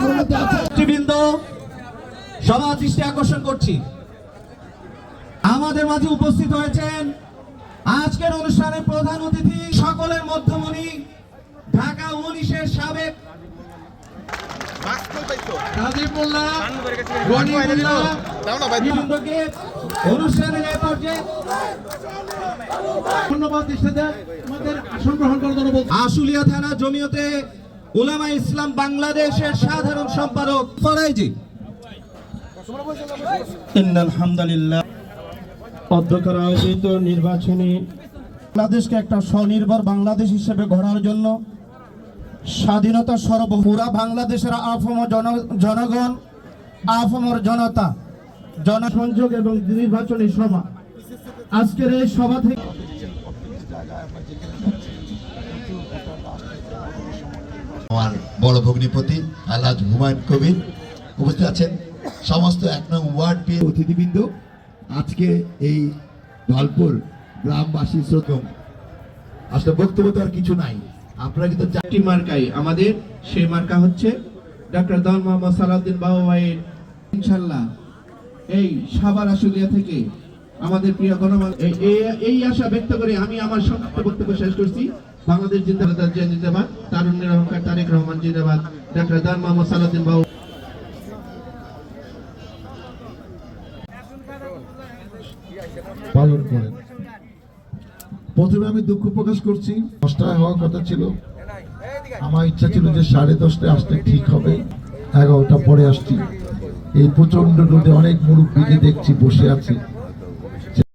নেতৃবৃন্দ সভা দৃষ্টি আকর্ষণ করছি। আমাদের মাঝে উপস্থিত হয়েছেন আজকের অনুষ্ঠানের প্রধান অতিথি সকলের মধ্যমণি, ঢাকা উনিশের সাবেক অনুষ্ঠানের আসন গ্রহণ করার আশুলিয়া থানা জমিয়তে উলামা ইসলাম বাংলাদেশের সাধারণ সম্পাদক ফরাইজি। আলহামদুলিল্লাহ অধ্যক্ষের আয়োজিত নির্বাচনী বাংলাদেশকে একটা স্বনির্ভর বাংলাদেশ হিসেবে গড়ার জন্য স্বাধীনতা সর্ব পুরা বাংলাদেশের আফম জন- জনগণ আফমর জনতা, জনসংযোগ এবং নির্বাচনী সভা। আজকের এই সভা থেকে আমার বড় ভগ্নিপতি আলহাজ হুমায়ুন কবির উপস্থিত আছেন। সমস্ত এক নং ওয়ার্ড পেয়ে অতিথিবৃন্দ আজকে এই ঢলপুর গ্রামবাসী শ্রোতম আসলে বক্তব্য তো আর কিছু নাই। আপনারা কিন্তু চা- একটি মার্কাই আমাদের সেই মার্কা হচ্ছে ডক্টর দল মোহাম্মদ সালাউদ্দিন বাবু ভাইয়ের ইনশাল্লাহ এই সাবার আশুলিয়া থেকে আমাদের প্রিয় গণমান্য এই- আশা ব্যক্ত করে আমি আমার সংক্ষিপ্ত বক্তব্য শেষ করছি। বাংলাদেশ জিন্দাবাদ জিন্দাবাদ তারুণ্যের তারেক রহমান জিন্দাবাদ। ডক্টর দল মোহাম্মদ সালাউদ্দিন বাবু। পালন করেন। প্রথমে আমি দুঃখ প্রকাশ করছি। দশটায় হওয়ার কথা ছিল। আমার ইচ্ছা ছিল যে সাড়ে দশটায় আসতে ঠিক হবে। এগারোটা পরে আসছি। এই প্রচণ্ড রোদে অনেক মুরব্বীকে দেখছি, বসে আছে।